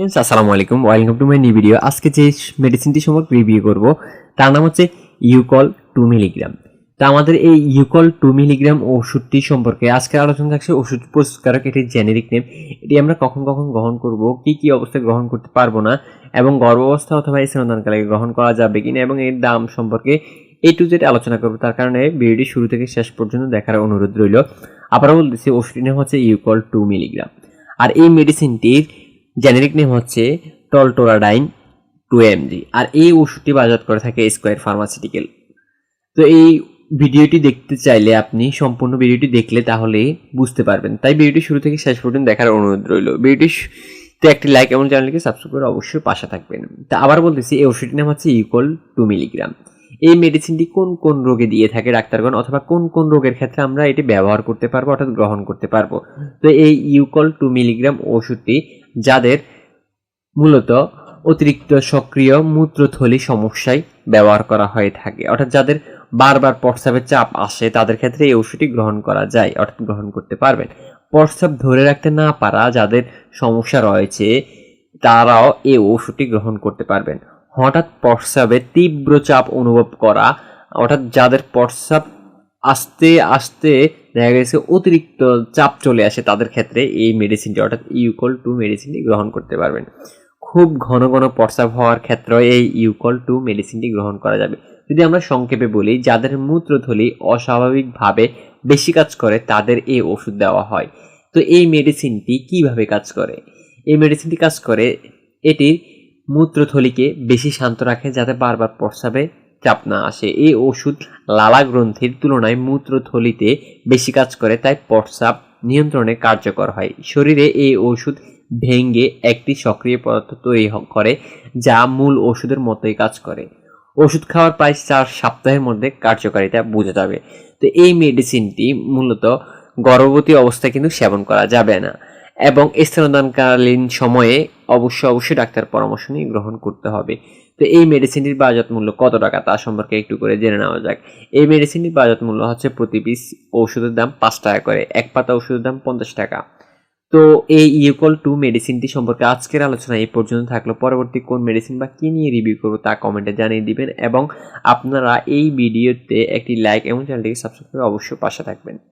Friends আসসালামু আলাইকুম। Welcome to my new video আজকে যে মেডিসিনটি সম্পর্কে রিভিউ করব, তার নাম হচ্ছে ইউকল টু মিলিগ্রাম তা আমাদের এই ইউকল টু মিলিগ্রাম ওষুধটি সম্পর্কে আজকে আলোচনা থাকছে ওষুধ প্রস্তুতকারক, এটির জেনেরিক নেম এটি আমরা কখন কখন গ্রহণ করব, কি কি অবস্থায় গ্রহণ করতে পারব না, এবং গর্ভাবস্থা অথবা স্তনদানকালে গ্রহণ করা যাবে কিনা, এবং এর দাম সম্পর্কে এ টু জেড আলোচনা করব। তার কারণে ভিডিওটি শুরু থেকে শেষ পর্যন্ত দেখার অনুরোধ রইল। আবারও বলতেছি, ওষুধটির নাম হচ্ছে ইউকল টু মিলিগ্রাম আর এই মেডিসিনটির জেনেরিক নেম হচ্ছে টলটোরাডাইন টু এমজি। আর এই ওষুধটি বাজার করে থাকে স্কোয়ার ফার্মাসিউটিক্যাল। তো এই ভিডিওটি দেখতে চাইলে আপনি সম্পূর্ণ ভিডিওটি দেখলে তাহলে বুঝতে পারবেন। তাই ভিডিওটি শুরু থেকে শেষ পর্যন্ত দেখার অনুরোধ রইল। ভিডিওটি তো একটি লাইক এবং চ্যানেলকে সাবস্ক্রাইব করে অবশ্যই পাশে থাকবেন। তা আবার বলতেছি, এই ওষুধটির নাম হচ্ছে ইকুয়াল টু মিলিগ্রাম এই মেডিসিনটি কোন কোন রোগে দিয়ে থাকে ডাক্তারগণ, অথবা কোন কোন রোগের ক্ষেত্রে আমরা এটি ব্যবহার করতে পারব, অর্থাৎ গ্রহণ করতে পারব? তো এই ইউকল টু মিলিগ্রাম ওষুধটি যাদের মূলত অতিরিক্ত সক্রিয় মূত্রথলি সমস্যায় ব্যবহার করা হয়ে থাকে। অর্থাৎ যাদের বারবার প্রস্রাবের চাপ আসে, তাদের ক্ষেত্রে এই ওষুধটি গ্রহণ করা যায়, অর্থাৎ গ্রহণ করতে পারবেন। প্রস্রাব ধরে রাখতে না পারা যাদের সমস্যা রয়েছে, তারাও এই ওষুধটি গ্রহণ করতে পারবেন। হঠাৎ প্রস্রাবে তীব্র চাপ অনুভব করা, অর্থাৎ যাদের প্রস্রাব আস্তে আস্তে দেখা গেছে অতিরিক্ত চাপ চলে আসে তাদের ক্ষেত্রে এই মেডিসিনটি অর্থাৎ ইউকল টু মেডিসিনটি গ্রহণ করতে পারবেন। খুব ঘন ঘন প্রস্রাব হওয়ার ক্ষেত্রে এই ইউকল টু মেডিসিনটি গ্রহণ করা যাবে। যদি আমরা সংক্ষেপে বলি, যাদের মূত্রথলি অস্বাভাবিকভাবে বেশি কাজ করে, তাদের এই ওষুধ দেওয়া হয়। তো এই মেডিসিনটি কীভাবে কাজ করে? এই মেডিসিনটি কাজ করে এটি মূত্রথলিকে বেশি শান্ত রাখে, যাতে বারবার প্রস্রাবে চাপ না আসে। এই ওষুধ লালা গ্রন্থির তুলনায় মূত্রথলিতে বেশি কাজ করে, তাই প্রস্রাব নিয়ন্ত্রণে কার্যকর হয়। শরীরে এই ওষুধ ভেঙ্গে একটি সক্রিয় পদার্থ তৈরি করে, যা মূল ওষুধের মতোই কাজ করে। ওষুধ খাওয়ার প্রায় চার সপ্তাহের মধ্যে কার্যকারিতা বোঝা যাবে। তো এই মেডিসিনটি মূলত গর্ভবতী অবস্থায় কিন্তু সেবন করা যাবে না এবং স্তনদানকালীন সময়ে অবশ্যই অবশ্যই ডাক্তার পরামর্শ নিয়ে গ্রহণ করতে হবে। তো এই মেডিসিনটির বাজার মূল্য কত টাকা? তা সম্পর্কে একটু করে জেনে নেওয়া যাক। এই মেডিসিনটির বাজার মূল্য হচ্ছে প্রতি পিস ওষুধের দাম পাঁচ টাকা করে। এক পাতা ওষুধের দাম পঞ্চাশ টাকা। তো এই ইউকল টু মেডিসিনটি সম্পর্কে আজকের আলোচনা এই পর্যন্ত থাকল। পরবর্তী কোন মেডিসিন বা কী নিয়ে রিভিউ করব তা কমেন্টে জানিয়ে দিবেন এবং আপনারা এই ভিডিওতে একটি লাইক এবং চ্যানেলটিকে সাবস্ক্রাইব করে অবশ্যই পাশে থাকবেন।